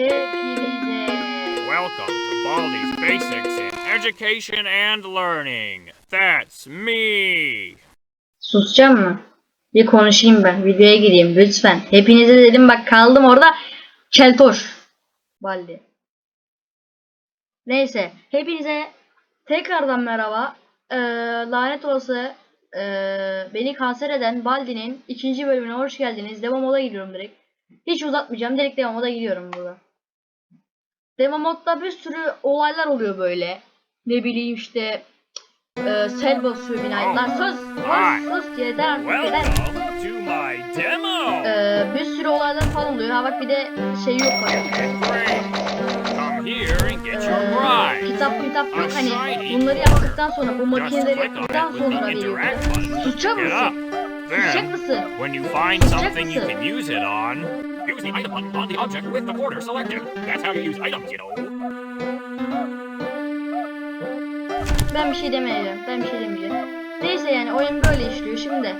Hepinize Welcome to Baldi's Basics in Education and Learning. That's me. susacağım mı? Bir konuşayım ben. Videoya gireyim lütfen. Hepinize dedim bak kaldım orada. Keltoş. Baldi. Neyse. Hepinize tekrardan merhaba. Ee, lanet olası ee, beni kanser eden Baldi'nin ikinci bölümüne hoş geldiniz. Devam moda gidiyorum direkt. Hiç uzatmayacağım. Direkt devam moda gidiyorum burada. Demo modda bir sürü olaylar oluyor böyle. Ne bileyim işte e, sel basıyor binayı. Lan sus! Sus! Sus! Yeter artık yeter. E, bir sürü olaylar falan oluyor. Ha bak bir de şey yok E, prize. kitap kitap yok hani bunları yaptıktan sonra bu makineleri yaptıktan sonra veriyor. Susacak mısın? Then, when you find something you can use it on, use the item button on the object with the quarter selected. That's how you use items, you know. Ben bir şey demeyeceğim. Ben bir şey demeyeceğim. Neyse yani oyun böyle işliyor şimdi.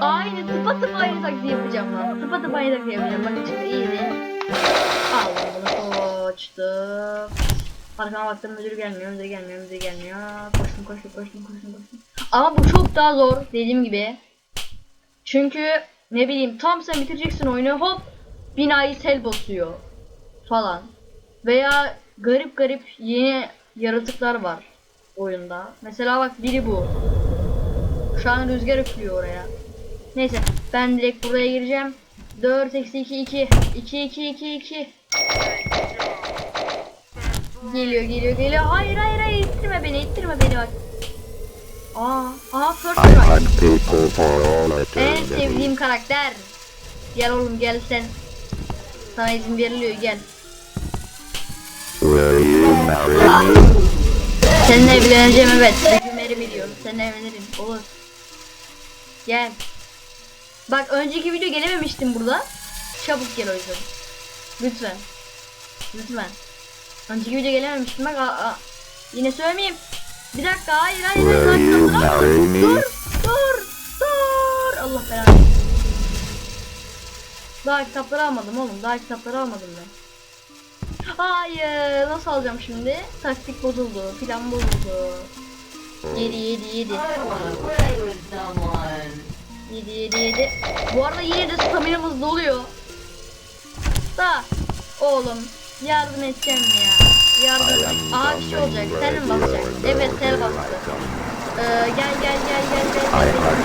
Aynı tıpatıp aynı taktiği yapacağım lan. Tıpatıp aynı taktiği yapacağım. Bakın şimdi iyi değil. Allah koçtum. Arkama baktım müdür gelmiyor, müdür gelmiyor, müdür gelmiyor. Koştum, koştum, koştum, koştum, koştum. Ama bu çok daha zor dediğim gibi. Çünkü ne bileyim tam sen bitireceksin oyunu hop binayı sel basıyor falan. Veya garip garip yeni yaratıklar var oyunda. Mesela bak biri bu. Şu an rüzgar üflüyor oraya. Neyse ben direkt buraya gireceğim. 4 eksi 2 2 2 2 2 2 Geliyor geliyor geliyor. Hayır hayır hayır ittirme beni ittirme beni bak. Aa, aha first I try. hunt people for all En eternity. sevdiğim karakter. Gel oğlum gel sen. Sana izin veriliyor gel. Will you marry me? Seninle evleneceğim evet. Hükümleri biliyorum. Seninle evlenirim. Olur. Gel. Bak önceki video gelememiştim burada. Çabuk gel o yüzden. Lütfen. Lütfen. Önceki video gelememiştim bak. Aa, aa. Yine söylemeyeyim. Bir dakika hayır hayır. hayır. Dur. Dur. Dur. Dur. Allah belanı. Daha kitapları almadım oğlum. Daha kitapları almadım ben. Hayır. Nasıl alacağım şimdi? Taktik bozuldu. Plan bozuldu. Yedi yedi yedi. Yedi yedi yedi. Bu arada yine de staminamız doluyor. Da oğlum yardım edeceğim ya. Yardım. Aha kişi olacak. Sen mi basacaksın? Evet sen bastı. Ee, gel gel gel gel gel. Gel. geliyor.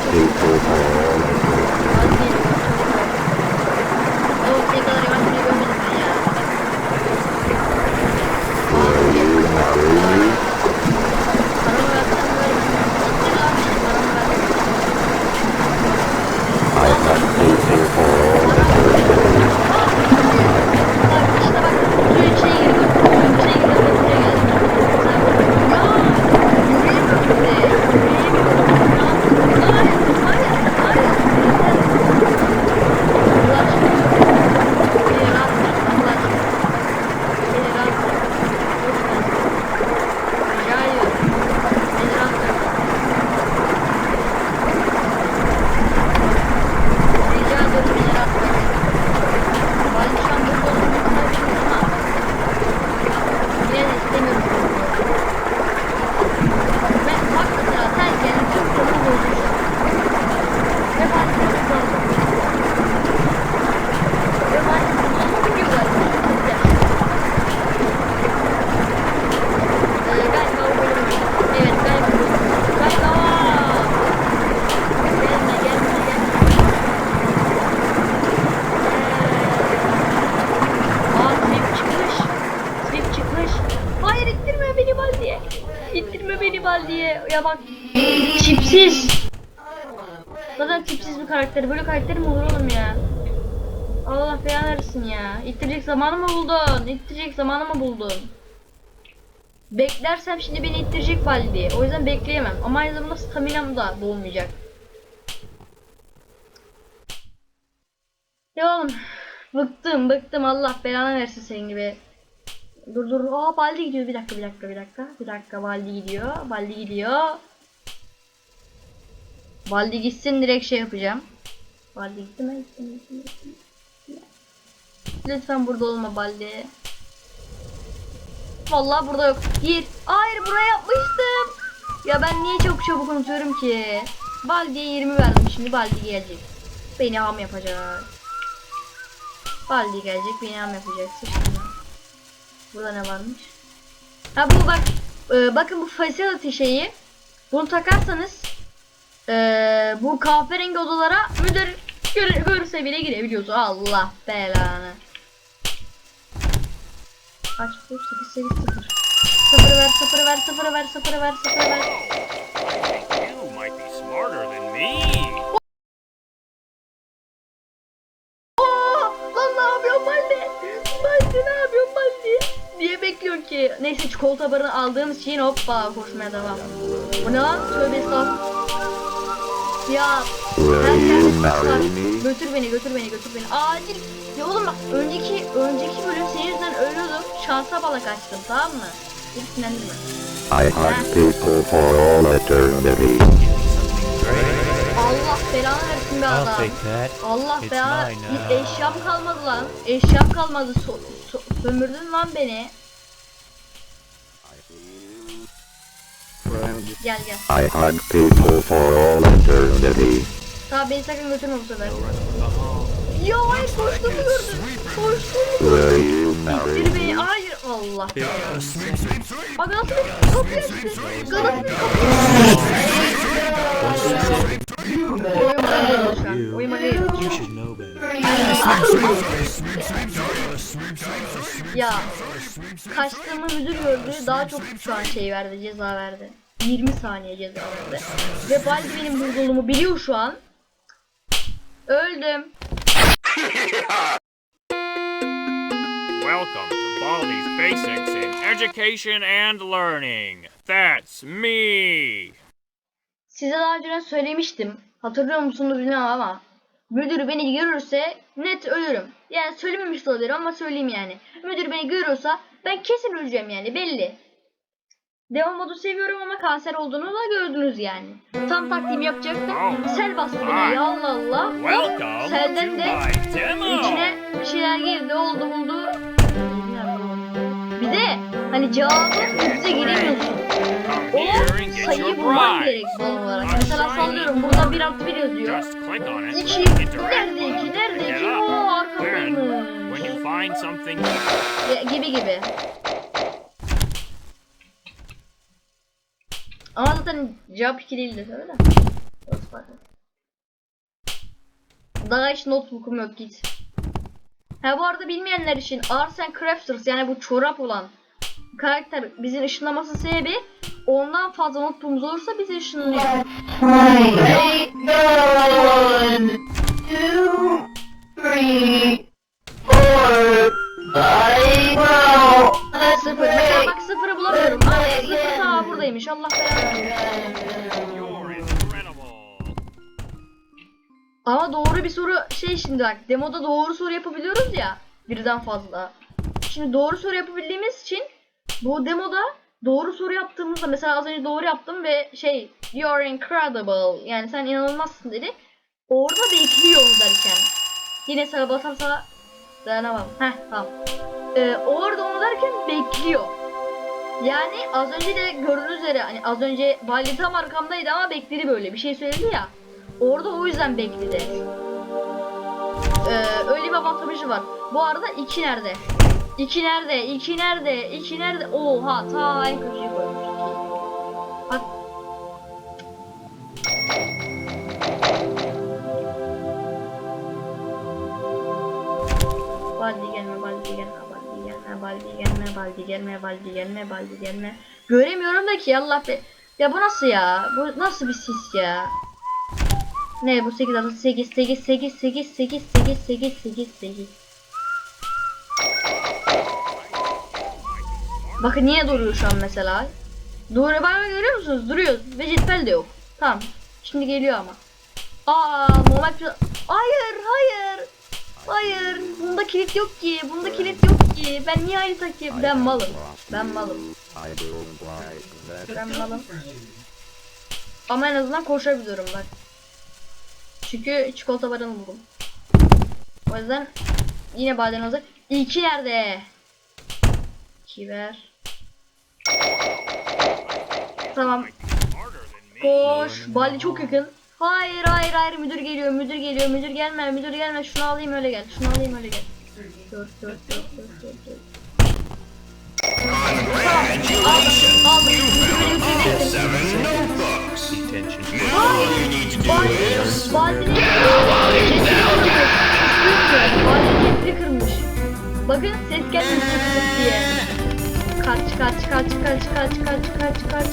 Oo ne kadar yavaş bir görmedim ben ya. Will you marry me? Paramı versen veririm. İttir lan beni paramı ver. I hunt people for all eternity. Bak işte bak suyun içine girdim. Suyun içine girdim ve buraya geldim. Sen ya yüreğim öptü. Yüreğim öptü. Hayır hayır hayır. Allah aşkına. Beni rahat bırak Allah aşkına. Beni rahat bırak. Lütfen. Rica ediyorum. Beni rahat bırak. Rica ediyorum beni rahat bırak. Ben şu an burada olduğumu bilmiyorum ama yine de istemiyorum. Ben bak mesela sen gelin tüm planı bozdun. Ve ben seni tutarım. Ve ben ama biliyorlar. Ee, galiba o bölüm değil. Evet galiba bu. Galiba. Gelme gelme gelme. Aa Swift çıkmış. Swift çıkmış. Hayır ittirme beni Baldi'ye. İttirme beni Baldi'ye. Ya bak. Çipsiz. Zaten tipsiz bir karakter. Böyle karakter mi olur oğlum ya? Allah belanı versin ya. İttirecek zamanı mı buldun? İttirecek zamanı mı buldun? Beklersem şimdi beni ittirecek Baldi. O yüzden bekleyemem. Ama aynı zamanda staminam da dolmayacak. Ya oğlum. Bıktım bıktım Allah belanı versin senin gibi. Dur dur. Aa Baldi gidiyor. Bir dakika bir dakika bir dakika. Bir dakika Baldi gidiyor. Baldi gidiyor. Baldi gitsin direkt şey yapacağım. Baldi gitti mi? Lütfen burada olma Baldi. Vallahi burada yok. Gir. Hayır buraya yapmıştım. Ya ben niye çok çabuk unutuyorum ki? Baldi'ye 20 verdim şimdi Baldi gelecek. Beni ham yapacak. Baldi gelecek beni ham yapacak. Ben. Burada ne varmış? Ha bu bak. e, bakın bu facility şeyi. Bunu takarsanız e, bu kahverengi odalara müdür gör, görürse bile girebiliyoruz. Allah belanı. Kaç bu? 8 8 0. Sıfırı ver, sıfırı ver, sıfırı ver, sıfırı ver, sıfırı ver. You might be smarter than me. Ki. Neyse çikolata barını aldığımız için hoppa koşmaya devam. Bu ne lan? Tövbe estağfurullah. Ya ben me? Götür beni götür beni götür beni. Acil. Ya oğlum bak önceki önceki bölüm senin yüzünden ölüyordum. Şansa bala kaçtım tamam mı? Hiç sinirlendirme. I hunt people for all eternity. Allah belanı versin be adam. Allah belanı. eşyam kalmadı lan. Eşyam kalmadı. So, so- sömürdün lan beni. Gel gel. I hunt people for all eternity. Tamam beni sakın götürme bu sefer. Ya hayır koştuğumu gördün. Koştuğumu gördün. beni. Hayır Allah. Bak nasıl bir kapıyı açtı. Geliyor şu an. Oyuma better. Ya kaçtığımı müdür gördü daha çok şu an şey verdi ceza verdi. 20 saniye ceza verdi. Ve Baldi benim burada olduğumu biliyor şu an. Öldüm. Welcome to Baldi's Basics in Education and Learning. That's me. Size daha önceden söylemiştim. Hatırlıyor musunuz bilmem ama. Müdür beni görürse net ölürüm. Yani söylememiş de olabilirim ama söyleyeyim yani. Müdür beni görürse ben kesin öleceğim yani belli. Devam modu seviyorum ama kanser olduğunu da gördünüz yani. Tam taktiğimi yapacaktım. Sel bastı beni ya Allah Allah. Welcome Selden de içine bir şeyler girdi oldu buldu. Bir de hani cevabı bize giremiyorsun. O sayıyı prize. gerek doğal olarak. Mesela sallıyorum burada 1 artı 1 yazıyor. Just click on it. 2 interact nerede button, 2 nerede pick 2 it up. o Then, arkasıymış. when you find something Ya, gibi gibi. Ama zaten cevap 2 değildi. Yok, pardon. Daha hiç notebook'um yok git. Ha bu arada bilmeyenler için Arts and Crafters yani bu çorap olan karakter bizi ışınlaması sebebi ondan fazla notebook'umuz olursa bizi ışınlıyor. Sıfırı bulamıyorum. Buradaymış. Allah belanı. Ama doğru bir soru şey şimdi bak demoda doğru soru yapabiliyoruz ya birden fazla. Şimdi doğru soru yapabildiğimiz için bu demoda doğru soru yaptığımızda mesela az önce doğru yaptım ve şey you're incredible yani sen inanılmazsın dedi. Orada bekliyor derken. Yine sağa basarsa dayanamam. Heh tamam. Ee, orada onu derken bekliyor. Yani az önce de gördüğünüz üzere hani az önce Baldi tam arkamdaydı ama bekledi böyle bir şey söyledi ya. Orada o yüzden bekledi. Ee, öyle bir avantajı var. Bu arada 2 nerede? 2 nerede? 2 nerede? 2 nerede? Oha ta en köşeye koymuş. Bak. Baldi gelme, Baldi gelme, gelme, Baldi gelme, Baldi gelme, Baldi gelme, Baldi gelme. Göremiyorum da ki Allah be. Ya bu nasıl ya? Bu nasıl bir sis ya? Ne bu 8 artı 8 8 8 8 8 8 8 8 8 Bakın niye duruyor şu an mesela? Duruyor bak görüyor musunuz? Duruyor ve cetvel de yok. Tamam. Şimdi geliyor ama. Aa normal. Hayır hayır. Hayır. Bunda kilit yok ki. Bunda kilit yok ki. Ben niye aynı takayım? Ben malım. Ben malım. Ben malım. Ama en azından koşabiliyorum bak. Çünkü çikolata barını buldum. O yüzden yine baden olacak. İki nerede? İki ver. Tamam. Koş. Bali çok yakın. Hayır hayır hayır müdür geliyor müdür geliyor müdür gelme müdür gelme şunu alayım öyle gel şunu alayım öyle gel. Dur dur dur dur. Tamam aldım aldım müdür beni götüreceksin. Seven notebooks. Detention. Hayır. Bali Bali'nin Bali cetri kırmış. Bakın ses gelmiş tık diye. Kaç kaç kaç kaç kaç kaç kaç kaç.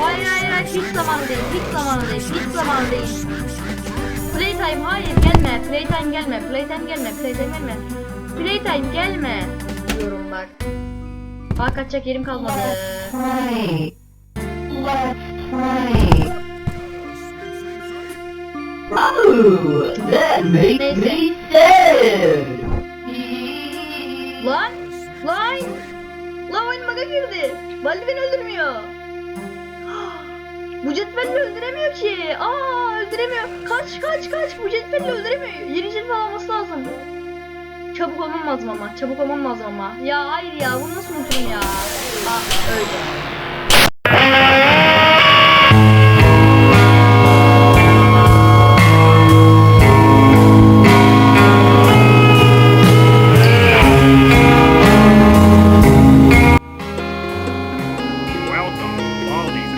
Hayır hayır hayır hiç zamanı değil hiç zamanı değil hiç zamanı değil. Playtime hayır gelme playtime gelme playtime gelme playtime gelme. Playtime gelme diyorum bak. Aa kaçacak yerim kalmadı. Play. Let's play. Oh, that makes me sad. Lan! Lan! Lan oyun bug'a girdi. Baldi beni öldürmüyor. Bu cetvelle öldüremiyor ki. Aa öldüremiyor. Kaç kaç kaç. Bu cetvelle öldüremiyor. Yeni cetvel alması lazım. Çabuk olmam lazım ama. Çabuk olmam lazım ama. Ya hayır ya. Bunu nasıl unuturum ya? Ah öldü.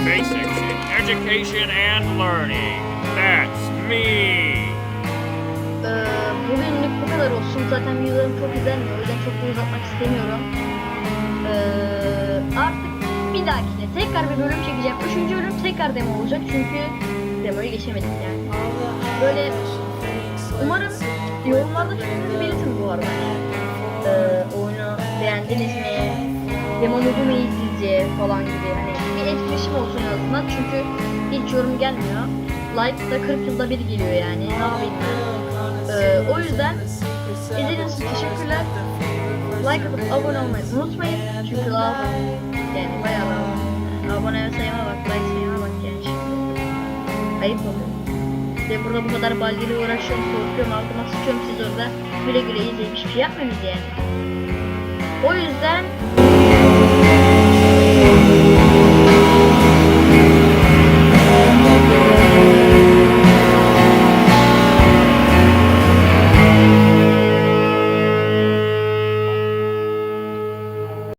Basics Education and Learning. That's me. Ee, bugünlük bu kadar olsun. Zaten videolarım çok izlenmiyor. O yüzden çok da uzatmak istemiyorum. Ee, artık bir dahakine tekrar bir bölüm çekeceğim. Üçüncü bölüm tekrar demo olacak. Çünkü demoyu geçemedik yani. Böyle umarım yorumlarda fikrinizi belirtin bu arada. Ee, oyunu beğendiniz mi? Demo mu sizce falan gibi. Hani etkileşim olsun en azından. Çünkü hiç yorum gelmiyor. Like da 40 yılda bir geliyor yani. Ne yapayım ben? Ee, o yüzden izlediğiniz teşekkürler. Like atıp abone olmayı unutmayın. Çünkü lazım. Yani bayağı lazım. Yani abone sayıma bak, like sayıma bak yani şimdi. Ayıp oluyor. Ve burada bu kadar balgili uğraşıyorum, korkuyorum, altıma sıçıyorum siz orada güle güle izleyip hiçbir şey yapmıyorsunuz yani. O yüzden